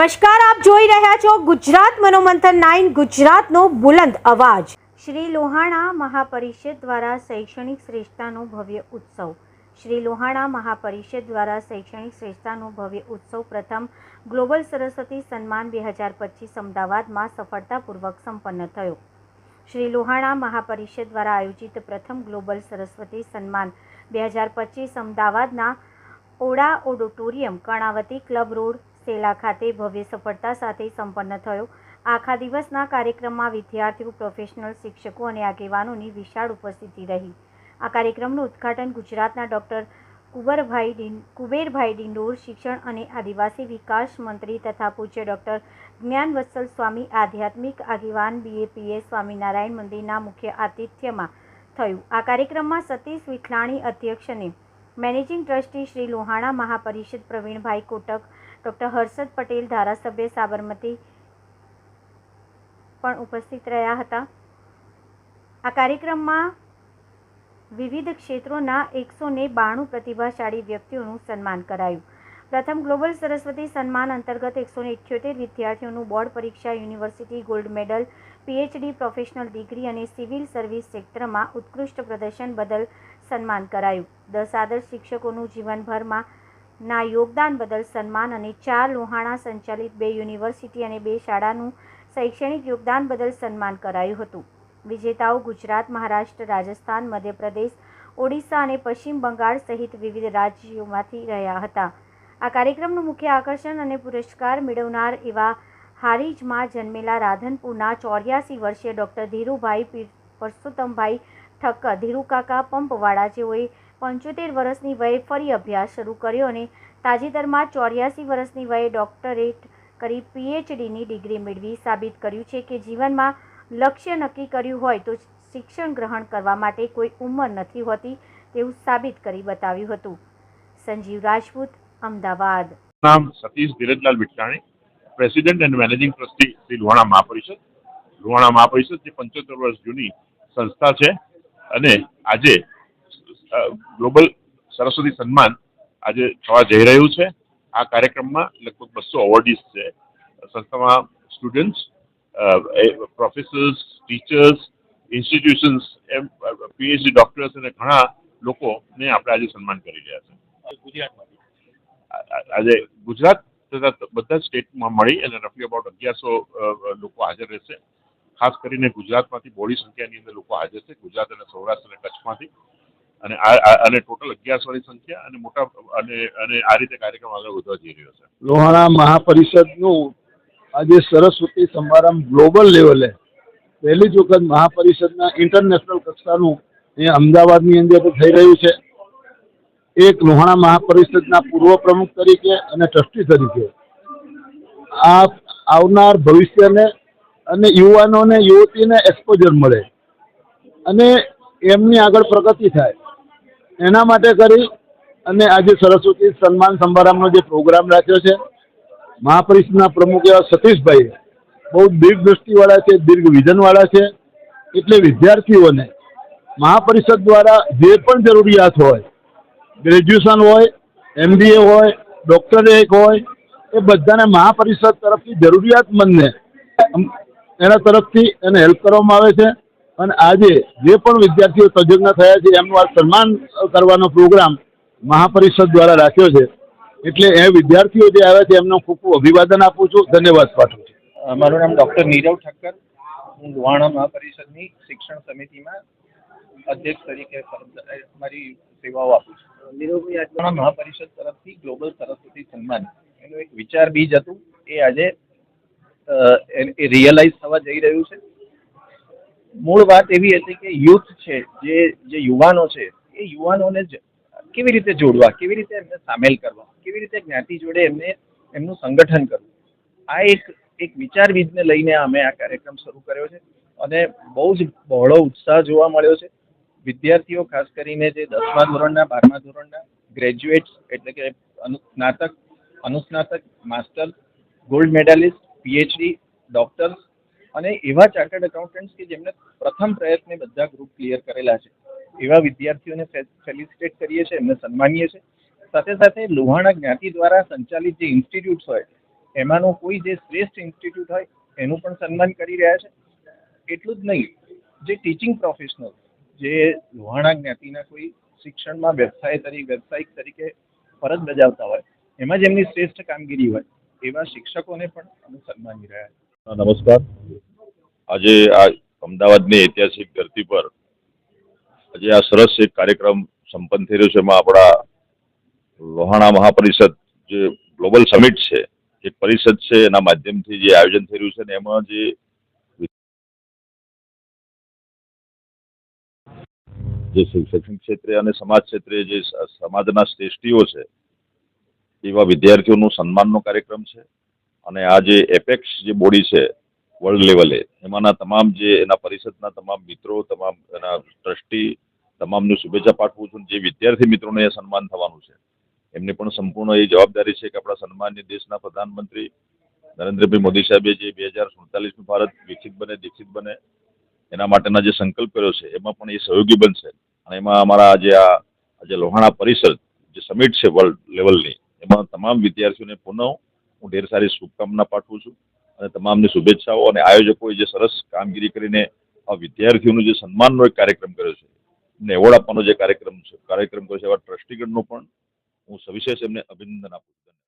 નમસ્કાર, આપ જોઈ રહ્યા છો ગુજરાત મનોમંથન નાઇન, ગુજરાતનો બુલંદ અવાજ. શ્રી લોહાણા મહાપરિષદ દ્વારા શૈક્ષણિક શ્રેષ્ઠતાનો ભવ્ય ઉત્સવ. શ્રી લોહાણા મહાપરિષદ દ્વારા શૈક્ષણિક શ્રેષ્ઠતાનો ભવ્ય ઉત્સવ પ્રથમ ગ્લોબલ સરસ્વતી સન્માન બે હજાર પચીસ અમદાવાદમાં સફળતાપૂર્વક સંપન્ન થયો. શ્રી લોહાણા મહાપરિષદ દ્વારા આયોજિત પ્રથમ ગ્લોબલ સરસ્વતી સન્માન બે હજાર પચીસ અમદાવાદના ઓડા ઓડિટોરિયમ કર્ણાવતી ક્લબ રોડ સેલા ખાતે ભવ્ય સફળતા સાથે સંપન્ન થયો. આખા દિવસના કાર્યક્રમમાં વિદ્યાર્થીઓ પ્રોફેશનલ શિક્ષકો અને આગેવાનોની વિશાળ ઉપસ્થિતિ રહી. આ કાર્યક્રમનું ઉદ્ઘાટન ગુજરાતના ડૉક્ટર કુંવરભાઈ કુબેરભાઈ ડિંડોર, શિક્ષણ અને આદિવાસી વિકાસ મંત્રી તથા પૂજ્ય ડૉક્ટર જ્ઞાનવત્સલ સ્વામી, આધ્યાત્મિક આગેવાન બીએપીએ સ્વામિનારાયણ મંદિરના મુખ્ય આતિથ્યમાં થયું. આ કાર્યક્રમમાં સતીશ વિઠલાણી અધ્યક્ષને managing trustee Shri Lohana Mahaparishad Pravinbhai Kotak doctor Harshad Patel ધારાસભ્ય સાબરમતી પણ ઉપસ્થિત રહ્યા હતા. આ કાર્યક્રમમાં વિવિધ ક્ષેત્રોના એકસો ને બાણું પ્રતિભાશાળી વ્યક્તિઓનું સન્માન કરાયું. પ્રથમ ગ્લોબલ સરસ્વતી સન્માન અંતર્ગત એકસો ઇઠ્યોતેર વિદ્યાર્થીઓનું બોર્ડ પરીક્ષા, university gold medal, PhD professional degree અને સિવિલ સર્વિસ ક્ષેત્રમાં ઉત્કૃષ્ટ પ્રદર્શન બદલ સન્માન કરાયું. દસ આદર્શ શિક્ષકોનું જીવનભરમાં ના યોગદાન બદલ સન્માન અને ચાર લોહાણા સંચાલિત બે યુનિવર્સિટી અને બે શાળાનું શૈક્ષણિક યોગદાન બદલ સન્માન કરાયું હતું. વિજેતાઓ ગુજરાત, મહારાષ્ટ્ર, રાજસ્થાન, મધ્યપ્રદેશ, ઓડિશા અને પશ્ચિમ બંગાળ સહિત વિવિધ રાજ્યોમાંથી રહ્યા હતા. આ કાર્યક્રમનું મુખ્ય આકર્ષણ અને પુરસ્કાર મેળવનાર એવા હારીજમાં જન્મેલા રાધનપુરના ચોર્યાસી વર્ષીય ડૉક્ટર ધીરુભાઈ પરસોત્તમભાઈ ઠક્કર, ધીરુકાકા પંપવાળા જેઓએ પંચોતેર વર્ષની વયે ફરી અભ્યાસ શરૂ કર્યો અને તાજેતરમાં ચોર્યાસી વર્ષની વયે ડૉક્ટરેટ કરી પીએચડીની ડિગ્રી મેળવી સાબિત કર્યું છે કે જીવનમાં લક્ષ્ય નક્કી કર્યું હોય તો શિક્ષણ ગ્રહણ કરવા માટે કોઈ ઉંમર નથી હોતી તેવું સાબિત કરી બતાવ્યું હતું. સંજીવ રાજપૂત, અમદાવાદ. નામ Satish Dhirajlal Vithalani president and managing trustee Shri Lohana Mahaparishad. Lohana Mahaparishad જે પંચોતેર વર્ષ જૂની સંસ્થા છે અને આજે ગ્લોબલ સરસ્વતી સન્માન આજે થવા જઈ રહ્યું છે. આ કાર્યક્રમમાં લગભગ બસો અવોર્ડીઝ છે. સંસ્થામાં સ્ટુડન્ટ્સ પ્રોફેસર્સ ટીચર્સ ઇન્સ્ટિટ્યુશન્સ એમ પીએચડી ડોક્ટર્સ અને ઘણા લોકોને આપણે આજે સન્માન કરી રહ્યા છે. આ- આજે ગુજરાત તથા બધા સ્ટેટમાં મળી અને રફલી અબાઉટ અગિયારસો લોકો હાજર રહેશે. ખાસ કરીને ગુજરાતમાંથી બોડી સંખ્યાની અંદર લોકો હાજર છે. ગુજરાત અને સૌરાષ્ટ્ર અને કચ્છમાંથી. અને આ અને ટોટલ અગિયારસોની સંખ્યા અને મોટા અને અને આ રીતે કાર્યક્રમ આગળ વધવા જઈ રહ્યો છે. લોહાણા મહાપરિષદનું આજે સરસ્વતી સમારંભ ગ્લોબલ લેવલે પહેલી જ વખત મહાપરિષદના ઇન્ટરનેશનલ કક્ષાનું અહીંયા અમદાવાદની અંદર થઈ રહ્યું છે. એક લોહાણા મહાપરિષદના પૂર્વ પ્રમુખ તરીકે અને ટ્રસ્ટી તરીકે. આ આવનાર ભવિષ્યને અને યુવાનોને, યુવતીને એક્સપોઝર મળે. અને એમની આગળ પ્રગતિ થાય. એના માટે કરી અને આજે સરસ્વતી સન્માન સમારંભનો જે પ્રોગ્રામ રાખ્યો છે, મહાપરિષદના પ્રમુખ એવા સતીશભાઈ બહુ દીર્ઘ દ્રષ્ટિવાળા છે દીર્ઘ વિઝનવાળા છે, એટલે વિદ્યાર્થીઓને મહાપરિષદ દ્વારા જે પણ જરૂરિયાત હોય, ગ્રેજ્યુએશન હોય, એમબીએ હોય ડોક્ટરેટ હોય, એ બધાને મહાપરિષદ તરફથી જરૂરિયાતમંદને એના તરફથી એને હેલ્પ કરવામાં આવે છે. અને આજે જે પણ વિદ્યાર્થીઓ તજજ્ઞ થયા છે એમનું આ સન્માન કરવાનો પ્રોગ્રામ મહાપરિષદ દ્વારા રાખ્યો છે. એટલે એ વિદ્યાર્થીઓ જે આવ્યા છે એમનો ખૂબ ખૂબ અભિવાદન આપું છું. ધન્યવાદ પાઠવું છું. મારું નામ ડૉક્ટર નીરવ ઠક્કર. હું લુહાણા મહાપરિષદની શિક્ષણ સમિતિમાં અધ્યક્ષ તરીકે ફરજ- મારી સેવાઓ આપું છું. નીરવભાઈ મહાપરિષદ તરફથી ગ્લોબલ સરસ્વતી સન્માન. એનું એક વિચાર બીજ હતું. એ આજે એ રિયલાઇઝ થવા જઈ રહ્યું છે. મૂળ વાત એવી હતી કે યુથ છે, જે જે યુવાનો છે, એ યુવાનોને કેવી રીતે જોડવા, કેવી રીતે એમને સામેલ કરવા, કેવી રીતે જ્ઞાતિ જોડે એમને, એમનું સંગઠન કરવું. આ એક એક વિચાર બીજને લઈને અમે આ કાર્યક્રમ શરૂ કર્યો છે અને બહુ જ બહોળો ઉત્સાહ જોવા મળ્યો છે. વિદ્યાર્થીઓ, ખાસ કરીને જે દસમા ધોરણના, બારમા ધોરણના ગ્રેજ્યુએટ્સ એટલે કે અનુસ્નાતક અનુસ્નાતક master gold medalist PhD doctors અને એવા ચાર્ટર્ડ એકાઉન્ટન્ટ કે જેમને પ્રથમ પ્રયત્ને બધા ગ્રુપ ક્લિયર કરેલા છે. એવા વિદ્યાર્થીઓને ફેલિસિટેટ કરીએ છીએ, એમને સન્માનીએ છીએ સાથે સાથે લોહાણા જ્ઞાતિ દ્વારા સંચાલિત જે ઇન્સ્ટિટ્યૂટ હોય, એમાંનું કોઈ જે શ્રેષ્ઠ ઇન્સ્ટિટ્યૂટ હોય, એનું પણ સન્માન કરી રહ્યા છે. એટલું જ નહીં, જે ટીચિંગ પ્રોફેશનલ જે લોહાણા જ્ઞાતિના કોઈ શિક્ષણમાં વ્યવસાય તરીકે વ્યવસાયિક તરીકે ફરજ બજાવતા હોય, એમાં જ એમની શ્રેષ્ઠ કામગીરી હોય, એવા શિક્ષકોને પણ અમે સન્માની રહ્યા છે નમસ્કાર. આજે આ અમદાવાદની ઐતિહાસિક ધરતી પર આજે આ સરસ એક કાર્યક્રમ સંપન્ન થઈ રહ્યો છે. એમાં આપણા લોહાણા મહાપરિષદ જે ગ્લોબલ સમિટ છે, એક પરિષદ છે, એના માધ્યમથી જે આયોજન થઈ રહ્યું છે ને એમાં જે જે શૈક્ષણિક ક્ષેત્રે અને સમાજ ક્ષેત્રે જે સમાજના શ્રેષ્ઠીઓ છે, એવા વિદ્યાર્થીઓનું સન્માનનો કાર્યક્રમ છે. અને આ જે એપેક્સ જે બોડી છે વર્લ્ડ લેવલે એમાંના તમામ જે એના પરિષદના તમામ મિત્રો, તમામ એના ટ્રસ્ટી, તમામને શુભેચ્છા પાઠવું છું. જે વિદ્યાર્થી મિત્રોને એ સન્માન થવાનું છે. એમની પણ સંપૂર્ણ એ જવાબદારી છે કે આપણા સન્માનની દેશના પ્રધાનમંત્રી નરેન્દ્રભાઈ મોદી સાહેબે જે બે હજાર સુડતાલીસનું ભારત વિકસિત બને, દીક્ષિત બને, એના માટેના જે સંકલ્પ કર્યો છે, એમાં પણ એ સહયોગી બનશે. અને એમાં અમારા જે આ જે લોહાણા પરિષદ, જે સમિટ છે વર્લ્ડ લેવલની એમાં તમામ વિદ્યાર્થીઓને પુનઃ હું ઢેર સારી શુભકામના પાઠવું છું. અને તમામની શુભેચ્છાઓ અને આયોજકોએ જે સરસ કામગીરી કરીને આ વિદ્યાર્થીઓનું જે સન્માનનો એક કાર્યક્રમ કર્યો છે, એમને એવોર્ડ આપવાનો જે કાર્યક્રમ છે, કાર્યક્રમ કર્યો છે એવા ટ્રસ્ટીગણનો પણ હું સવિશેષ એમને અભિનંદન આપું છું.